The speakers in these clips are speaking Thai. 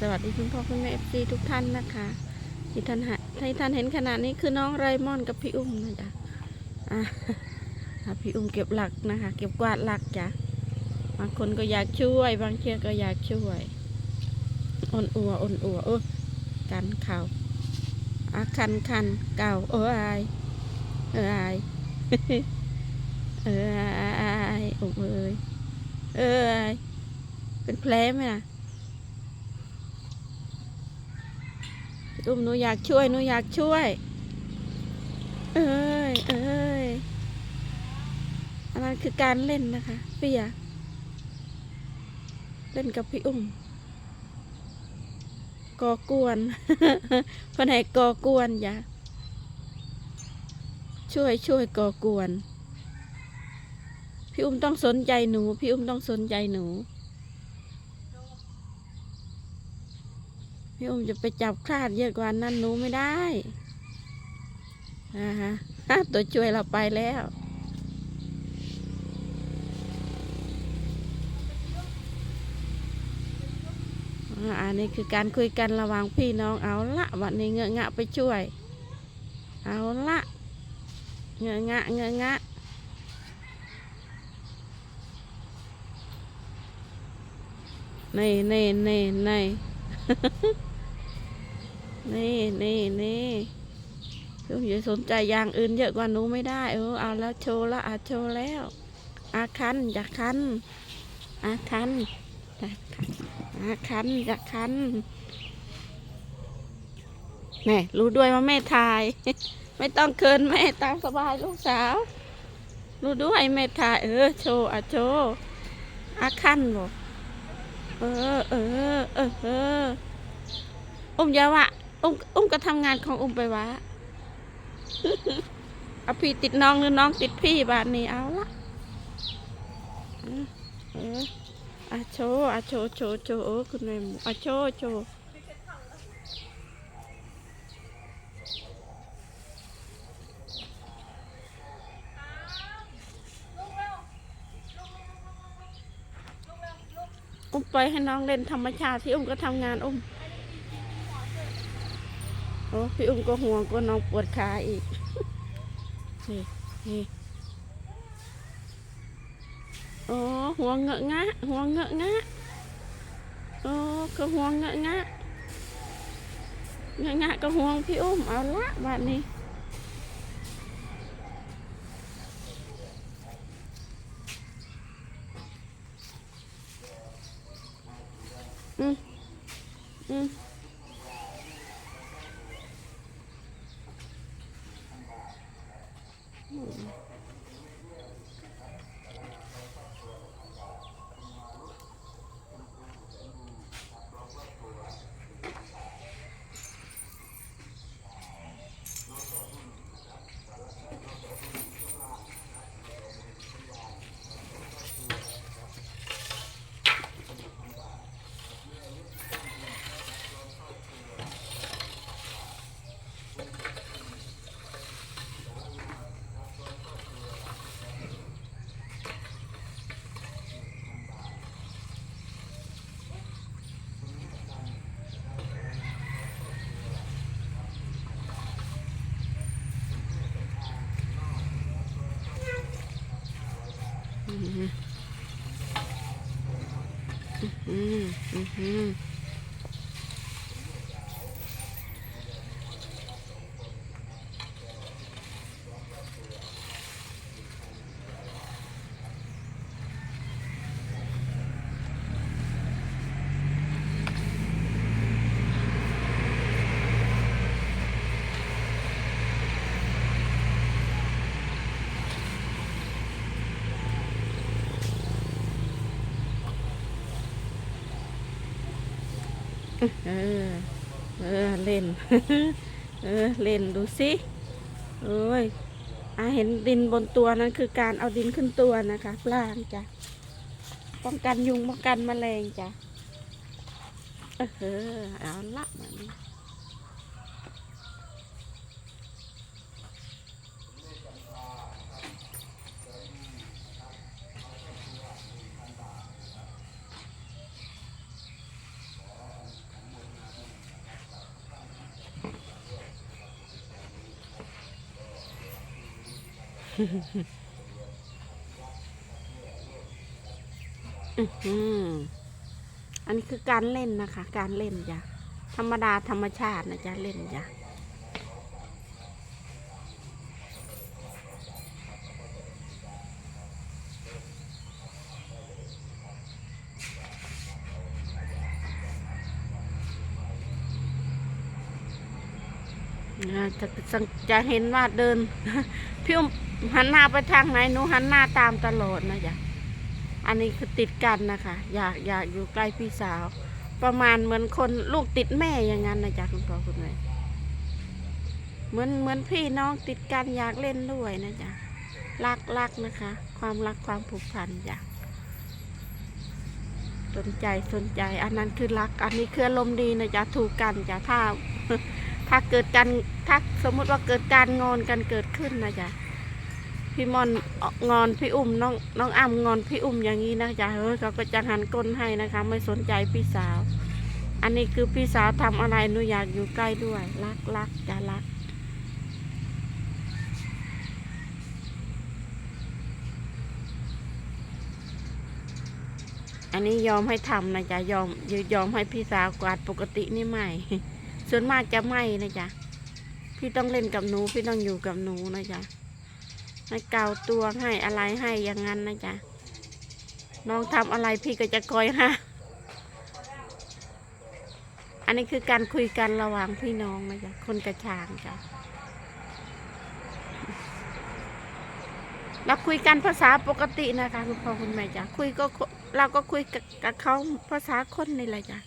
สวัสดีคุณพ่อคุณแม่เอฟซีทุกท่านนะคะที่ท่านหะที่ท่านเห็นขนาดนี้คือน้องไรมอนกับพี่อุ้มนะจ๊ะพี่อุ้มเก็บหลักนะคะ เก็บกวาดหลักจ้ะบางคนก็อยากช่วย บางเชือก็อยากช่วยอ่อนอัวอ่อนอัวเออกันเข่าอะคันคันเก่าเอออายเอออายเอออายอายอุ้มเอ้ยเอออาย เป็นแผลไหมล่ะอุ้มหนูอยากช่วยหนูอยากช่วย เอ้ยเอ้ยอันนั้นคือการเล่นนะคะเปียเล่นกับพี่อุ้มก่อกวนแผนกก่อกวนอย่าช่วยช่วยก่อกวน พี่อุ้มต้องสนใจหนู พี่อุ้มต้องสนใจหนู พี่อุ้มจะไปจับคลาดเยอะกว่านั้นหนูไม่ได้อ่าฮะตัวช่วยเราไปแล้วอ่าอันนี้คือการคุยกันระหว่างพี่น้องเอาละวันนี้เงอะงะไปช่วย เอาละเงอะงะเงอะงะนี่นี่นี่นี่ นี่นี่นี่พี่อุ้มอย่าสนใจอย่างอื่นเยอะกว่าหนูไม่ได้ เออเอาแล้วโชว์แล้วอาโชว์แล้วอาคันอยาคันอาคันอย่าคันอาคันอย่าคันแม่รู้ด้วยว่าแม่ถ่าย ไม่ต้องเคินแม่ตามสบายลูกสาว รู้ด้วยแม่ถ่าย เออโชว์อาโชว์อาคันบอกเออเออเออเอออุ้มยาวะ อุ้มอุ้มก็ทำงานของอุ้มไปวะเอาพี่ติดน้องหรือน้องติดพี่บ้านนี้เอาละเอออาโชอาโชโชโชว์เออคุณแม่หมูอาโชโชอุ้มไปให้น้องเล่นธรรมชาติที่อุ้มก็ทำงานอุ้ม โอ้พี่อุ้มก็ห่วงก็น้องปวดขาอีก นี่นี่โอ้ห่วงเงอะงะห่วงเงอะงะโอ้ก็ห่วงเงอะงะเงอะงะก็ห่วงพี่อุ้มเอาละบัดนี้ 嗯嗯，嗯哼。 เออ เออ เล่น เออ เล่นดูสิเอ้ยอาเห็นดินบนตัวนั้นคือการเอาดินขึ้นตัวนะคะปลางจ้ะ ป้องกันยุงป้องกันแมลงจ้ะ เออ เอาละมัน อันนี้คือการเล่นนะคะ การเล่นจ้ะธรรมดาธรรมชาตินะจ๊ะเล่นจ้ะจะจะเห็นว่าเดิน พี่อุ้มหันหน้าไปทางไหนหนูหันหน้าตามตลอดนะจ๊ะอันนี้คือติดกันนะคะ อยากอยากอยู่ใกล้พี่สาว ประมาณเหมือนคนลูกติดแม่อย่างนั้นนะจ๊ะคุณพ่อคุณแม่เหมือนเหมือนพี่น้องติดกันอยากเล่นด้วยนะจ๊ะรักรักนะคะ ความรักความผูกพันจ้ะสนใจสนใจ อันนั้นคือรัก อันนี้คืออารมณ์ดีนะจ๊ะถูกกันจ้ะถ้า ถ้าเกิดการถ้าสมมุติว่าเกิดการงอนกันเกิดขึ้นนะจ๊ะพี่มอนงอนพี่อุ้มน้องน้องอ้ำงอนพี่อุ้มอย่างนี้นะจ๊ะเฮ้ยเขาก็จะหันก้นให้นะคะ ไม่สนใจพี่สาว อันนี้คือพี่สาวทำอะไรหนูอยากอยู่ใกล้ด้วย รักรักจะรักอันนี้ยอมให้ทำนะจ๊ะยอมยอมให้พี่สาวกวาดปกตินี่ไม่ ส่วนมากจะไม่นะจ๊ะพี่ต้องเล่นกับหนู พี่ต้องอยู่กับหนูนะจ๊ะให้เกาตัวให้อะไรให้อย่างนั้นนะจ๊ะน้องทำอะไรพี่ก็จะคอยฮะอันนี้คือการคุยกันระหว่างพี่น้องนะจ๊ะคนกระชางจ้ะเราคุยกันภาษาปกตินะคะคุณพ่อคุณแม่จ้ะคุยก็เราก็คุยกับกับเขาภาษาคนนี่แหละจ้ะ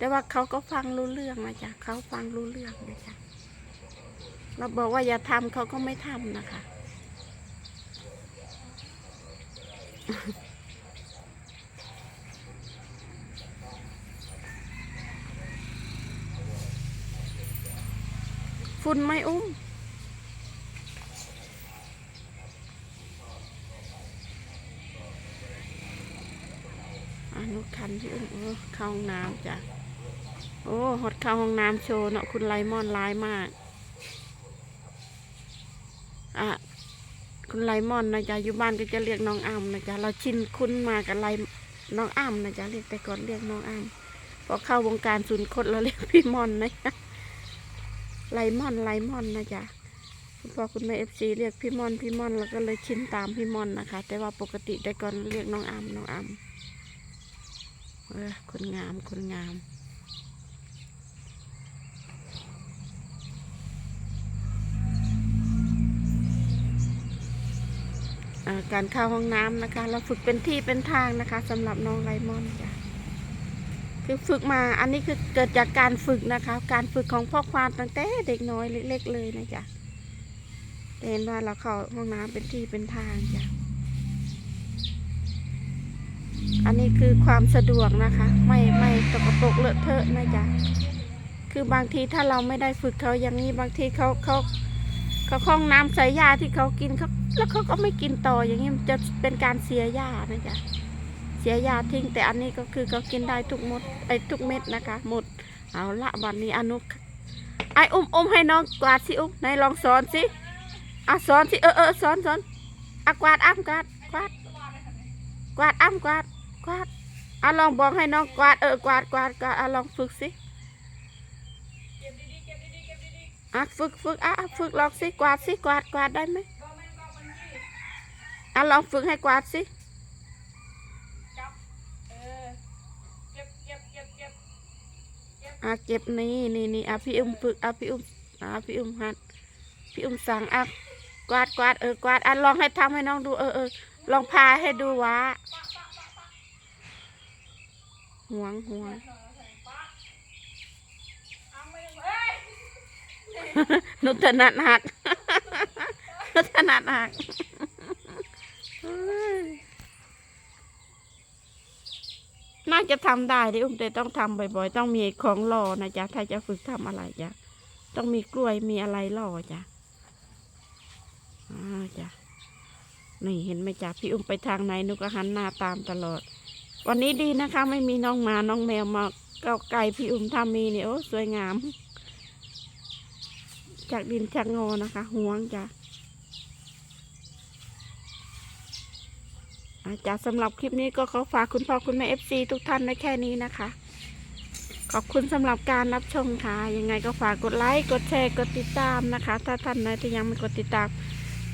แต่ว่าเขาก็ฟังรู้เรื่องนะจ๊ะเขาฟังรู้เรื่องนะจ๊ะเราบอกว่าอย่าทำเขาก็ไม่ทำนะคะ ฝุ่นไม่อุ้มอนุคันที่อุ้มเข้าห้องน้ำจ้ะ โอ้หดเข้าห้องน้ำโชว์เนาะคุณไลมอนร้ายมาก อะ คุณไลมอนนะจ๊ะอยู่บ้านก็จะเรียกน้องอ้ำนะจ๊ะเราชินคุ้นมากับไลน้องอ้ำนะจ๊ะเรียกแต่ก่อนเรียกน้องอ้ำพอเข้าวงการศูนคดเราเรียกพี่มอนนะจ๊ะไลมอนไลมอนนะจ๊ะคุณพ่อคุณแม่เอฟซีเรียกพี่มอนพี่มอนเราก็เลยชินตามพี่มอนนะคะ แต่ว่าปกติแต่ก่อนเรียกน้องอ้ำน้องอ้ำเออคนงามคนงาม การเข้าห้องน้ำนะคะ เราฝึกเป็นที่เป็นทางนะคะสำหรับน้องไลมอนจ้ะคือฝึกมาอันนี้คือเกิดจากการฝึกนะคะ การฝึกของพ่อควานตั้งแต่เด็กน้อยเล็กๆเลยนะจ๊ะเห็นว่าเราเข้าห้องน้ำเป็นที่เป็นทางจ้ะอันนี้คือความสะดวกนะคะ ไม่ไม่ตกปรกเลอะเทอะนะจ๊ะคือบางทีถ้าเราไม่ได้ฝึกเขาอย่างนี้บางทีเขาเขา เขาคล้องน้ำใส่ยาที่เขากินเขาแล้วเขาก็ไม่กินต่ออย่างนี้มันจะเป็นการเสียยานะจ๊ะเสียยาทิ้งแต่อันนี้ก็คือเขากินได้ทุกมดไอ้ทุกเม็ดนะคะ หมดเอาละวันนี้อนุไอ้อุ้มอุ้มให้น้องกวาดสิอุ้มไหนลองสอนสิอะสอนสิเออเออสอนสอนอะกวาดอ้ำกวาดกวาดกวาดอ้ำกวาดกวาดอะลองบอกให้น้องกวาดเออกวาดกวาดกวาดอะลองฝึกสิ อะฝึกฝึกอะอะฝึกลองสิกวาดสิกวาดกวาดได้ไหมอะลองฝึกให้กวาดสิเออเก็บเก็บเก็บเก็บอะเก็บนี่นี่นี่อะพี่อุ้มฝึกอะพี่อุ้มอะพี่อุ้มหัดพี่อุ้มสั่งอะกวาดกวาดเออกวาดอะลองให้ทำให้น้องดูเออเออลองพาให้ดูวะห่วงห่วง เอาไม่เอ้ย นุถนัดหักนุถนัดหักน่าจะทำได้ดิอุ้มแต่ต้องทำบ่อย ๆ ต้องมีของรอนะจ๊ะถ้าจะฝึกทำอะไรจ๊ะต้องมีกล้วยมีอะไรรอจ้ะอ่าจ้ะนี่เห็นไหมจ๊ะพี่อุ้มไปทางไหนนุก็หันหน้าตามตลอด วันนี้ดีนะคะ ไม่มีน้องหมาน้องแมวมาเก้าไก่พี่อุ้มทำมีเนี่ยโอ้สวยงาม จากดินจากงอนะคะห่วงจ้ะอาจารย์สำหรับคลิปนี้ก็ขอฝากคุณพ่อคุณแม่เอฟซีทุกท่านในแค่นี้นะคะ ขอบคุณสำหรับการรับชมค่ะ ยังไงก็ฝากกดไลค์กดแชร์กดติดตามนะคะ ถ้าท่านไหนที่ยังไม่กดติดตาม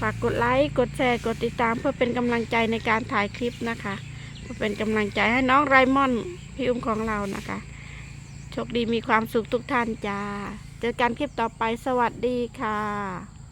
ฝากกดไลค์กดแชร์กดติดตาม เพื่อเป็นกำลังใจในการถ่ายคลิปนะคะเพื่อเป็นกำลังใจให้น้องไรมอนพี่อุ้มของเรานะคะโชคดีมีความสุขทุกท่านจ้า เจอกันคลิปต่อไปสวัสดีค่ะ